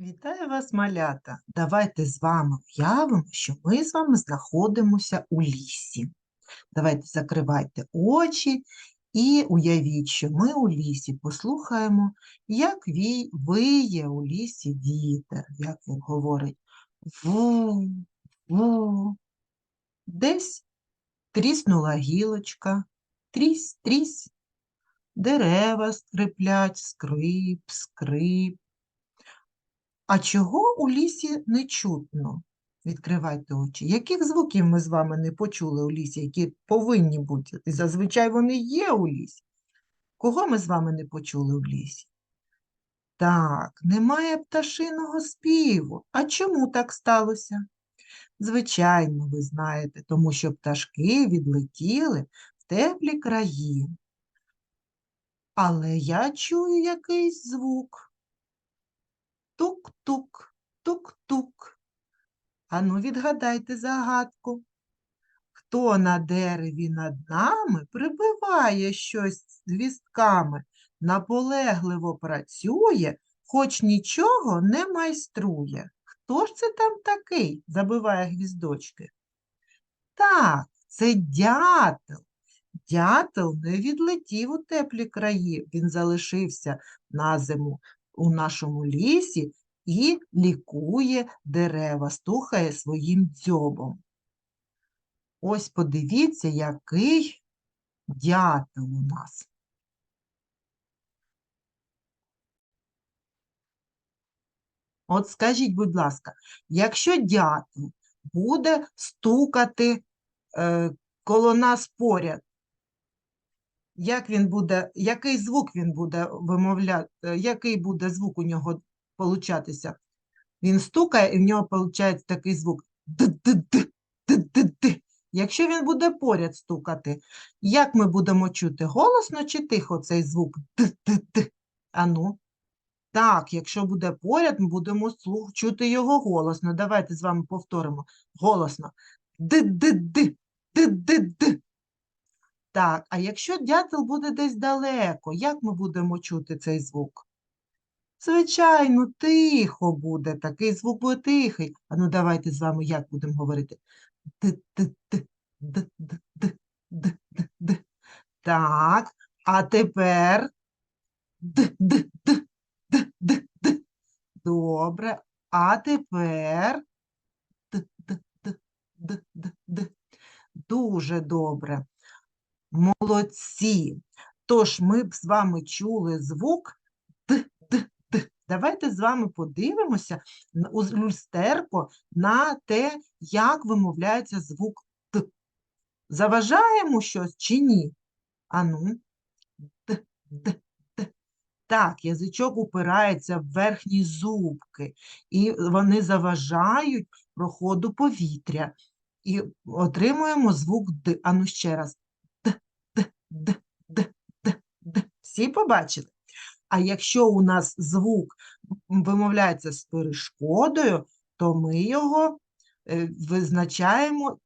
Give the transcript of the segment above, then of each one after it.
Вітаю вас, малята! Давайте з вами уявимо, що ми з вами знаходимося у лісі. Давайте закривайте очі і уявіть, що ми у лісі послухаємо, як виє у лісі вітер, як він говорить ву, ву. Десь тріснула гілочка, трісь, трісь, дерева скриплять, скрип, скрип. А чого у лісі не чутно? Відкривайте очі. Яких звуків ми з вами не почули у лісі, які повинні бути? І зазвичай вони є у лісі. Кого ми з вами не почули в лісі? Так, немає пташиного співу. А чому так сталося? Звичайно, ви знаєте, тому що пташки відлетіли в теплі краї. Але я чую якийсь звук. Тук-тук, тук-тук. Ану, відгадайте загадку. Хто на дереві над нами прибиває щось звістками, наполегливо працює, хоч нічого не майструє. Хто ж це там такий? забиває гвіздочки. Так, це дятел. Дятел не відлетів у теплі краї, він залишився на зиму у нашому лісі і лікує дерева, стухає своїм дзьобом. Ось подивіться, який дятел у нас. От скажіть, будь ласка, якщо дятел буде стукати е, коло нас поряд, як він буде, який звук він буде вимовляти, який буде звук у нього получатися? Він стукає, і в нього виходить такий звук д-д-д. Якщо він буде поряд стукати, як ми будемо чути? Голосно чи тихо цей звук д-д-д? Ану. Так, якщо буде поряд, ми будемо чути його голосно. Давайте з вами повторимо. Голосно. Д-д-д, д-д-д. Так, а якщо дятел буде десь далеко, як ми будемо чути цей звук? Звичайно, тихо буде, такий звук буде тихий. А ну давайте з вами як будемо говорити? Д-д-д, д-д-д, д-д-д. Так, а тепер. Добре, а тепер д-д-д. Дуже добре. Молодці. Тож ми б з вами чули звук д-д-д. Давайте з вами подивимося у люстерко на те, як вимовляється звук д. Заважаємо щось чи ні? Ану. Д, д, д. Так, язичок упирається в верхні зубки, і вони заважають проходу повітря. І отримуємо звук Д. Ану ще раз. Д, д, д, д. Всі побачили? А якщо у нас звук вимовляється з перешкодою, то ми його е, визначаємо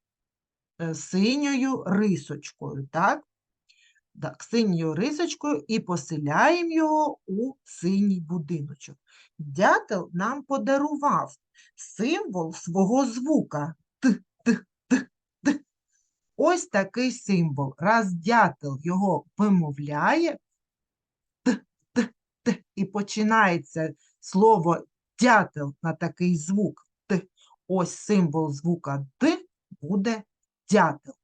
е, синьою рисочкою, так? Так, синьою рисочкою і поселяємо його у синій будиночок. Дятел нам подарував символ свого звука. Т, т, т, т. Ось такий символ. Раз дятел його вимовляє, т, т, т, і починається слово дятел на такий звук. Т. Ось символ звука Д буде дятел.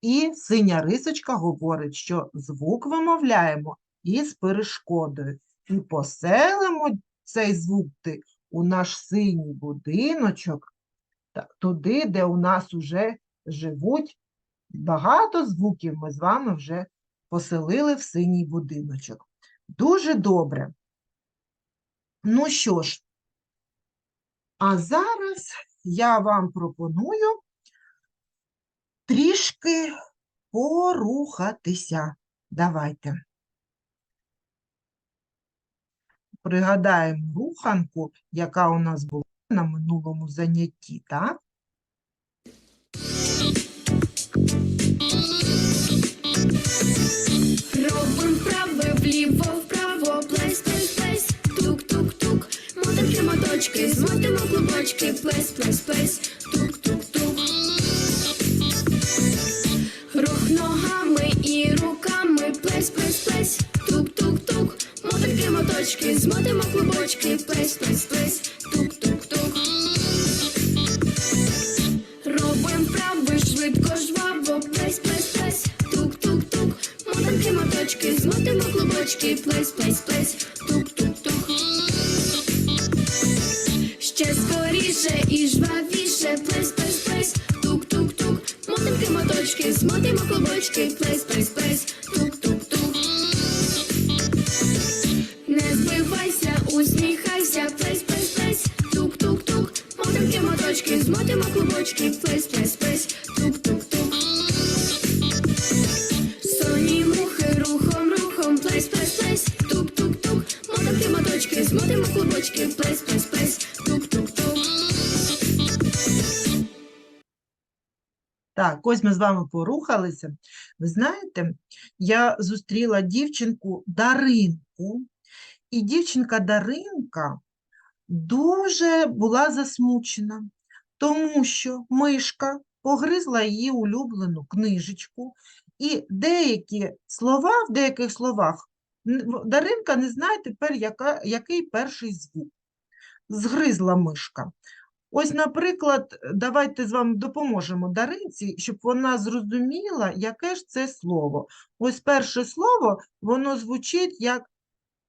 І синя рисочка говорить, що звук вимовляємо із перешкодою. І поселимо цей звук «ди» у наш синій будиночок, туди, де у нас уже живуть багато звуків, ми з вами вже поселили в синій будиночок. Дуже добре. Ну що ж, а зараз я вам пропоную трішки порухатися. Давайте. Пригадаємо руханку, яка у нас була на минулому занятті, так? Моточки, змотимо клубочки, плес, плес, плес, тук, тук, тук. Рух ногами і руками, плес, плес, плес, тук, тук, тук. Мотики, моточки, змотимо клубочки, плес, плес, плес, тук, тук, тук. Робим вправи швидко, жваво, плес, плес, плес, тук, тук, тук. Мотанки, моточки, змотимо клубочки, плес, плес, плес, тук, скоріше і жвавіше, плес, плес, плес, тук, тук, тук. Мотанки, моточки, змотимо клубочки, плес, плес, плес, тук, тук, тук. Не збивайся, усміхайся, плес, плес, плес, тук, тук, тук. Мотанки, моточки, змотимо клубочки, плес, плес, плес, тук, тук, тук. Соні мухи, рухом, рухом, плес, плес, плес, тук, тук, тук. Мотанки, моточки, змотимо клубочки, плес, плес, плес, Так, ось ми з вами порухалися. Ви знаєте, я зустріла дівчинку Даринку, і дівчинка Даринка дуже була засмучена, тому що мишка погризла її улюблену книжечку, і деякі слова, в деяких словах Даринка не знає тепер, яка, який перший звук. Згризла мишка. Ось, наприклад, давайте з вами допоможемо Даринці, щоб вона зрозуміла, яке ж це слово. Ось перше слово, воно звучить як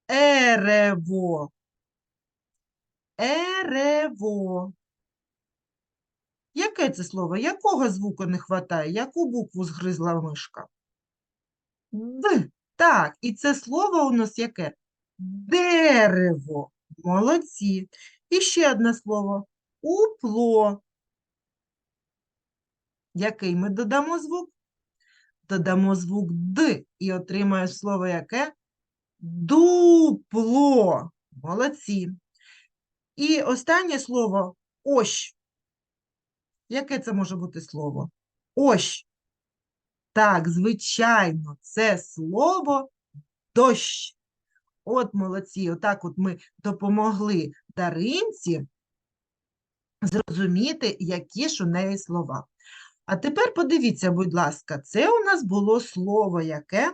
ерево. Ерево. Яке це слово? Якого звуку не вистачає? Яку букву згризла мишка? Д. Так, і це слово у нас яке? Дерево. Молодці. І ще одне слово. Упло. Який ми додамо звук? Додамо звук Д і отримаємо слово яке? Дупло. Молодці. І останнє слово ощ. Яке це може бути слово? Ощ. Так, звичайно, це слово дощ. От молодці, отак от ми допомогли Даринці зрозуміти, які ж у неї слова. А тепер подивіться, будь ласка, це у нас було слово яке?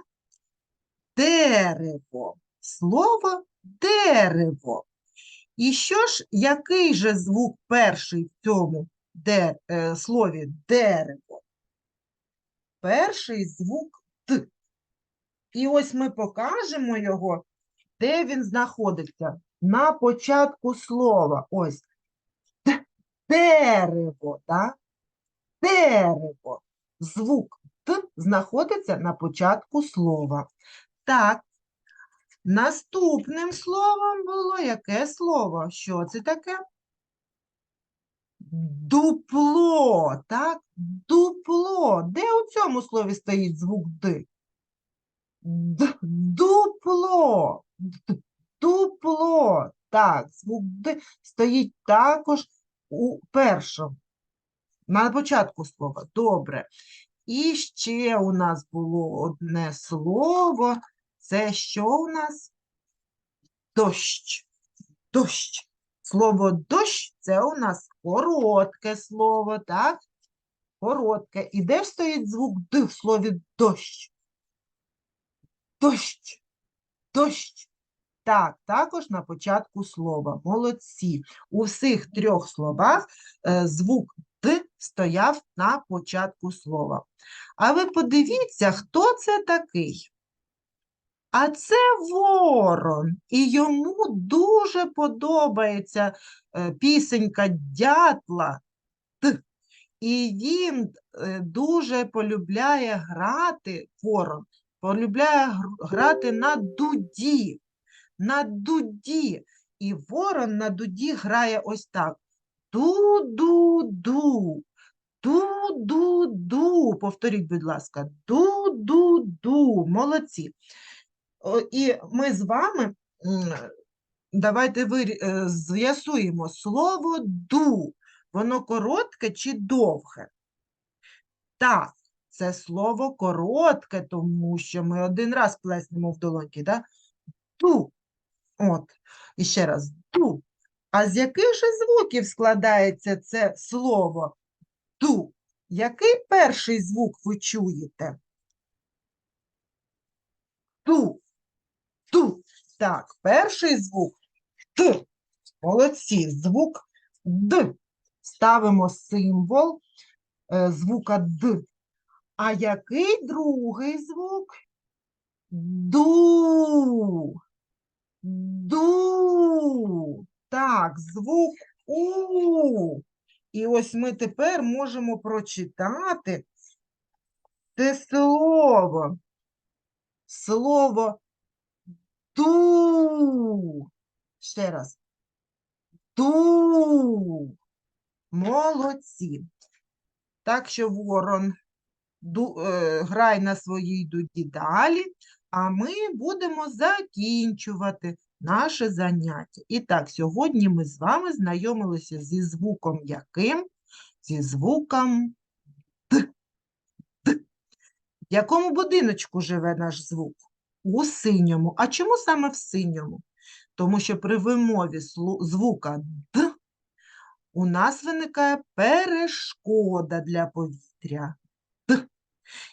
Дерево. Слово дерево. І що ж, який же звук перший в цьому де, е, слові дерево? Перший звук Д. І ось ми покажемо його, де він знаходиться. На початку слова. Ось. Дерево, так? Дерево. Звук Д знаходиться на початку слова. Так. Наступним словом було яке слово? Що це таке? Дупло, так? Дупло. Де у цьому слові стоїть звук Д? Дупло. Дупло. Так, звук Д стоїть також у першому. На початку слова. Добре. І ще у нас було одне слово. Це що у нас? Дощ. Дощ. Слово дощ це у нас коротке слово, так? Коротке. І де ж стоїть звук Д в слові дощ? Дощ. Дощ. Так, також на початку слова. Молодці. У всіх трьох словах е, звук Д стояв на початку слова. А ви подивіться, хто це такий? А це ворон, і йому дуже подобається е, пісенька дятла. Т. І він е, дуже полюбляє грати ворон, полюбляє грати на дуді. На дуді. І ворон на дуді грає ось так. Ду-ду-ду. Ду-ду-ду. Повторіть, будь ласка. Ду-ду-ду. Молодці. І ми з вами давайте вирі- е, з'ясуємо слово ду. Воно коротке чи довге? Так, це слово коротке, тому що ми один раз плеснемо в долоньки, да? Ду. От, і ще раз ду. А з яких же звуків складається це слово ту? Який перший звук ви чуєте? Ту. Ту. Так, перший звук Т. Молодці. Звук Д. Ставимо символ е, звука Д. А який другий звук? Ду. Ду. Так, звук У. І ось ми тепер можемо прочитати це слово. Слово ду. Ще раз. Ду. Молодці. Так що ворон ду, е, грай на своїй дуді далі, а ми будемо закінчувати наше заняття. І так, сьогодні ми з вами знайомилися зі звуком яким? Зі звуком Т. Т. В якому будиночку живе наш звук? У синьому. А чому саме в синьому? Тому що при вимові звука Д у нас виникає перешкода для повітря. Д.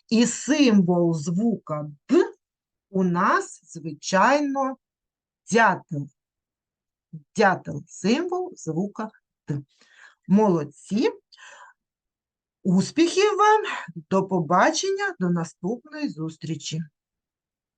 І символ звука Д у нас, звичайно, дятел. Дятел – символ звука Т. Молодці. Успіхів вам, до побачення, до наступної зустрічі.